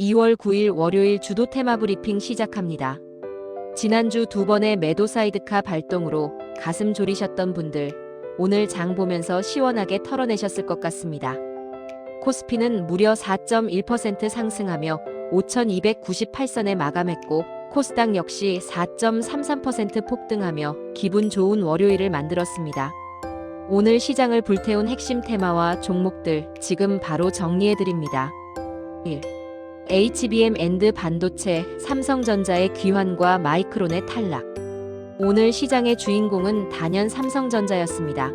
2월 9일 월요일 주도 테마 브리핑 시작합니다. 지난주 두 번의 매도 사이드카 발동으로 가슴 졸이셨던 분들, 오늘 장 보면서 시원하게 털어내셨을 것 같습니다. 코스피는 무려 4.1% 상승하며 5,298선에 마감했고, 코스닥 역시 4.33% 폭등하며 기분 좋은 월요일을 만들었습니다. 오늘 시장을 불태운 핵심 테마와 종목들 지금 바로 정리해드립니다. 1. HBM 앤드 반도체, 삼성전자의 귀환과 마이크론의 탈락. 오늘 시장의 주인공은 단연 삼성전자였습니다.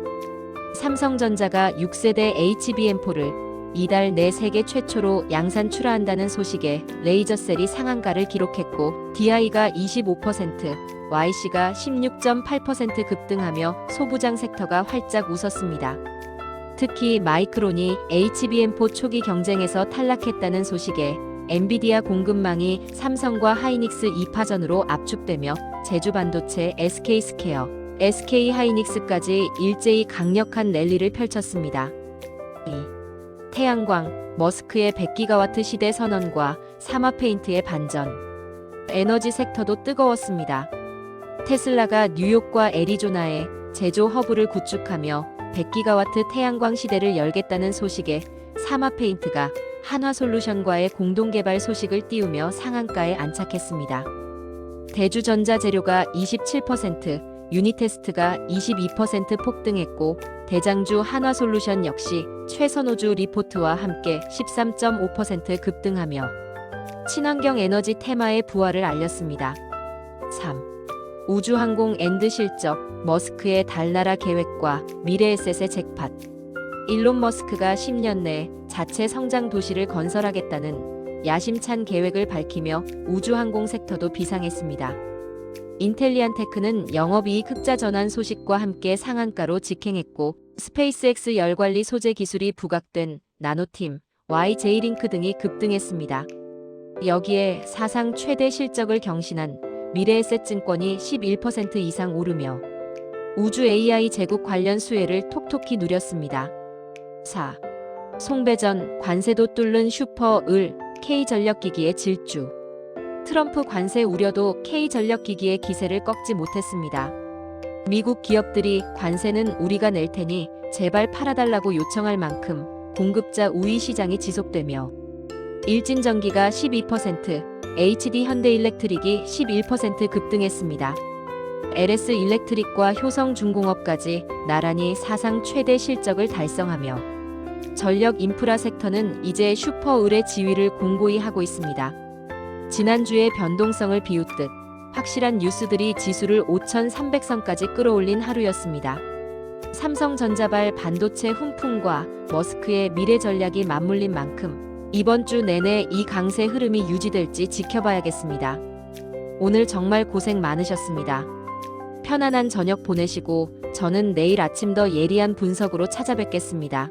삼성전자가 6세대 HBM4를 이달 내 세계 최초로 양산 출하한다는 소식에 레이저셀이 상한가를 기록했고 DI가 25%, YC가 16.8% 급등하며 소부장 섹터가 활짝 웃었습니다. 특히 마이크론이 HBM4 초기 경쟁에서 탈락했다는 소식에 엔비디아 공급망이 삼성과 하이닉스 2파전으로 압축되며 제주 반도체, SK스퀘어, SK하이닉스까지 일제히 강력한 랠리를 펼쳤습니다. 2. 태양광, 머스크의 100기가와트 시대 선언과 사마 페인트의 반전. 에너지 섹터도 뜨거웠습니다. 테슬라가 뉴욕과 애리조나에 제조 허브를 구축하며 100기가와트 태양광 시대를 열겠다는 소식에 사마 페인트가 한화솔루션과의 공동개발 소식을 띄우며 상한가에 안착했습니다. 대주전자재료가 27%, 유니테스트가 22% 폭등했고 대장주 한화솔루션 역시 최선호주 리포트와 함께 13.5% 급등하며 친환경 에너지 테마의 부활을 알렸습니다. 3. 우주항공 앤드 실적, 머스크의 달나라 계획과 미래에셋의 잭팟. 일론 머스크가 10년 내 자체 성장 도시를 건설하겠다는 야심찬 계획을 밝히며 우주항공 섹터도 비상했습니다. 인텔리안테크는 영업이익 흑자 전환 소식과 함께 상한가로 직행했고 스페이스X 열관리 소재 기술이 부각된 나노팀, YJ링크 등이 급등했습니다. 여기에 사상 최대 실적을 경신한 미래에셋 증권이 11% 이상 오르며 우주 AI 제국 관련 수혜를 톡톡히 누렸습니다. 4. 송배전 관세도 뚫는 슈퍼 을 K전력기기의 질주. 트럼프 관세 우려도 K전력기기의 기세를 꺾지 못했습니다. 미국 기업들이 관세는 우리가 낼 테니 제발 팔아달라고 요청할 만큼 공급자 우위 시장이 지속되며 일진전기가 12%, HD 현대일렉트릭이 11% 급등했습니다. LS 일렉트릭과 효성중공업까지 나란히 사상 최대 실적을 달성하며 전력 인프라 섹터는 이제 슈퍼 을의 지위를 공고히 하고 있습니다. 지난주의 변동성을 비웃듯 확실한 뉴스들이 지수를 5,300선까지 끌어올린 하루였습니다. 삼성전자발 반도체 훈풍과 머스크의 미래 전략이 맞물린 만큼 이번 주 내내 이 강세 흐름이 유지될지 지켜봐야겠습니다. 오늘 정말 고생 많으셨습니다. 편안한 저녁 보내시고 저는 내일 아침 더 예리한 분석으로 찾아뵙겠습니다.